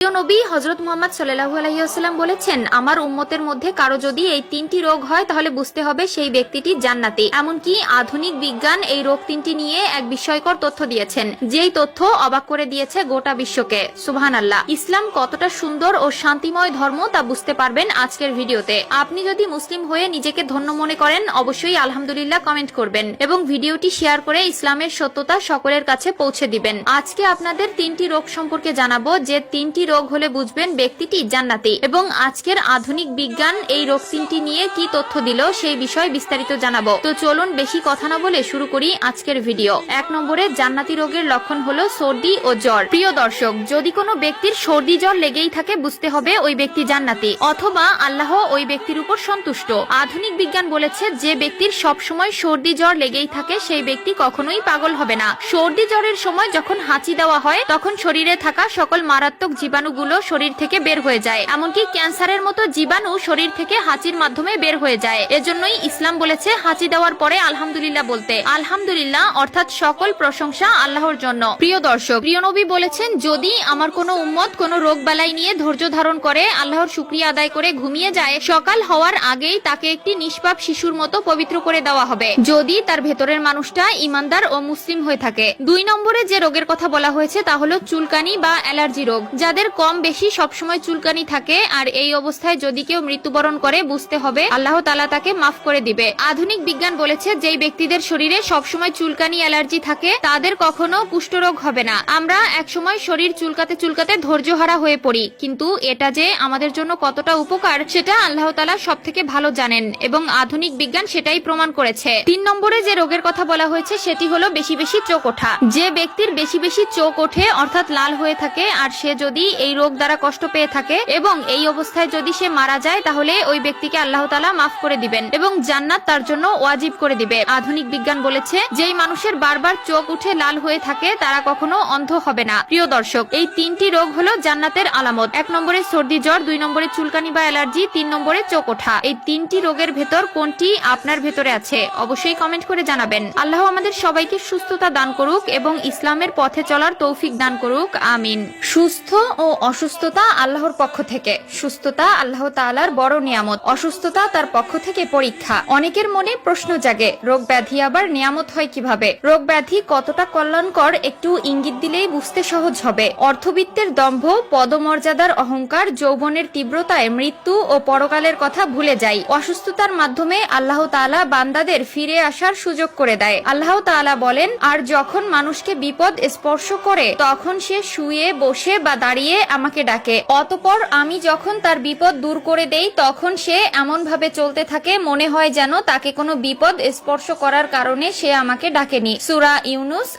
প্রিয় নবী হজরত মোহাম্মদ সাল্লাহু আলহিহাস্লাম বলেছেন, আমার উম্মতের মধ্যে কারও যদি এই তিনটি রোগ হয়, তাহলে বুঝতে হবে সেই ব্যক্তিটি জান্নাতি। এমনকি আধুনিক বিজ্ঞান এই রোগ তিনটি নিয়ে এক বিস্ময়কর তথ্য দিয়েছেন, যেই তথ্য অবাক করে দিয়েছে গোটা বিশ্বকে। সুবহান আল্লাহ ইসলাম কতটা সুন্দর ও শান্তিময় ধর্ম তা বুঝতে পারবেন আজকের ভিডিওতে। আপনি যদি মুসলিম হয়ে নিজেকে ধন্য মনে করেন, অবশ্যই আলহামদুলিল্লাহ কমেন্ট করবেন এবং ভিডিওটি শেয়ার করে ইসলামের সত্যতা সকলের কাছে পৌঁছে দিবেন। আজকে আপনাদের তিনটি রোগ সম্পর্কে জানাব, যে তিনটি রোগ হলে বুঝবেন ব্যক্তিটি জান্নাতি। এবং আজকের আধুনিক বিজ্ঞান এই রোগ তিনটি নিয়ে কি তথ্য দিল সেই বিষয়ে বিস্তারিত জানাব। তো চলুন বেশি কথা না বলে শুরু করি আজকের ভিডিও। এক নম্বরে, জান্নাতি রোগের লক্ষণ হলো সর্দি ও জ্বর। প্রিয় দর্শক, যদি কোনো ব্যক্তির সর্দি জ্বর লেগেই থাকে, বুঝতে হবে ওই ব্যক্তি জান্নাতি। অথবা আল্লাহ ওই ব্যক্তির উপর সন্তুষ্ট। আধুনিক বিজ্ঞান বলেছে, যে ব্যক্তির সব সময় সর্দি জ্বর লেগেই থাকে, সেই ব্যক্তি কখনোই পাগল হবে না। সর্দি জ্বরের সময় যখন হাঁচি দেওয়া হয়, তখন শরীরে থাকা সকল মারাত্মক জীবাণুগুলো শরীর থেকে বের হয়ে যায়, এমনকি ক্যান্সারের মতো জীবাণু শরীর থেকে হাঁচির মাধ্যমে বের হয়ে যায়। এজন্যই ইসলাম বলেছে, হাঁচি দেওয়ার পরে আলহামদুলিল্লাহ বলতে। আলহামদুলিল্লাহ অর্থাৎ সকল প্রশংসা আল্লাহর জন্য। প্রিয় দর্শক, প্রিয় নবী বলেছেন, যদি আমার কোনো উম্মত কোনো রোগ বালাই নিয়ে ধৈর্য ধারণ করে, আল্লাহর শুক্রিয়া আদায় করে ঘুমিয়ে যায়, সকাল হওয়ার আগেই তাকে একটি নিষ্পাপ শিশুর মতো পবিত্র করে দেওয়া হবে। যদি তার ভেতরের মানুষটা ইমানদার ও মুসলিম হয়ে থাকে। দুই নম্বরে যে রোগের কথা বলা হয়েছে তা হলো চুলকানি বা অ্যালার্জি রোগ। যাদের কম বেশি সবসময় চুলকানি থাকে আর এই অবস্থায় যদি কেউ মৃত্যুবরণ করে, বুঝতে হবে আল্লাহ তালা তাকে মাফ করে দিবে। আধুনিক বিজ্ঞান বলেছে, যেই ব্যক্তিদের শরীরে সবসময় চুলকানি অ্যালার্জি থাকে, তাদের কখনো কুষ্ঠরোগ হবে না। আমরা একসময় শরীর চুলকাতে চুলকাতে ধৈর্যহারা হয়ে পড়ি, কিন্তু এটা যে আমাদের জন্য কতটা উপকার, সেটা আল্লাহ তালা সব থেকে ভালো জানেন এবং আধুনিক বিজ্ঞান সেটাই প্রমাণ করেছে। তিন নম্বরে যে রোগের কথা বলা হয়েছে, সেটি হলো বেশি বেশি চোখ ওঠা। যে ব্যক্তির বেশি বেশি চোখ ওঠে, অর্থাৎ লাল হয়ে থাকে, আর সে যদি এই রোগ দ্বারা কষ্ট পেয়ে থাকে এবং এই অবস্থায় যদি সে মারা যায়, তাহলে ওই ব্যক্তিকে আল্লাহ তালা মাফ করে দিবেন এবং জান্নাত তার জন্য ওয়াজিব করে দিবে। আধুনিক বিজ্ঞান বলেছে, যেই মানুষের বারবার চোখ উঠে লাল হয়ে থাকে, তারা কখনো অন্ধ হবে না। প্রিয় দর্শক, এই তিনটি রোগ হলো জান্নাতের আলামত। এক নম্বরে সর্দি, জ্বর, দুই নম্বরে চুলকানি বা অ্যালার্জি, তিন নম্বরে চোখ ওঠা। এই তিনটি রোগের ভেতর কোনটি আপনার ভেতরে আছে? অবশ্যই কমেন্ট করে জানাবেন। আল্লাহ আমাদের সবাইকে সুস্থতা দান করুক এবং ইসলামের পথে চলার তৌফিক দান করুক। আমিন। সুস্থ ও অসুস্থতা আল্লাহর পক্ষ থেকে। সুস্থতা আল্লাহ তাআলার বড় নিয়ামত। অসুস্থতা তার পক্ষ থেকে পরীক্ষা। অনেকের মনে প্রশ্ন জাগে, রোগ ব্যাধি আবার নিয়ামত হয় কীভাবে? রোগ ব্যাধি কতটা কল্যাণকর একটু ইঙ্গিত দিলেই বুঝতে সহজ হবে। অর্থবিত্তের দম্ভ, পদমর্যাদার অহংকার, যৌবনের তীব্রতায় মৃত্যু ও পরকালের কথা ভুলে যায় অসুস্থতার মাধ্যমে আল্লাহ তাআলা বান্দাদের ফিরে আসার সুযোগ করে দেয়। আল্লাহ তাআলা বলেন, আর যখন মানুষকে বিপদ স্পর্শ করে, তখন সে শুয়ে, বসে বা দাঁড়িয়ে আমাকে ডাকে। অতপর আমি যখন তার বিপদ দূর করে দেই, তখন সে এমন ভাবে চলতে থাকে, মনে হয় যেন তাকে কোনো বিপদ স্পর্শ করার কারণে সে আমাকে ডাকেনি। সুরা ইউনুস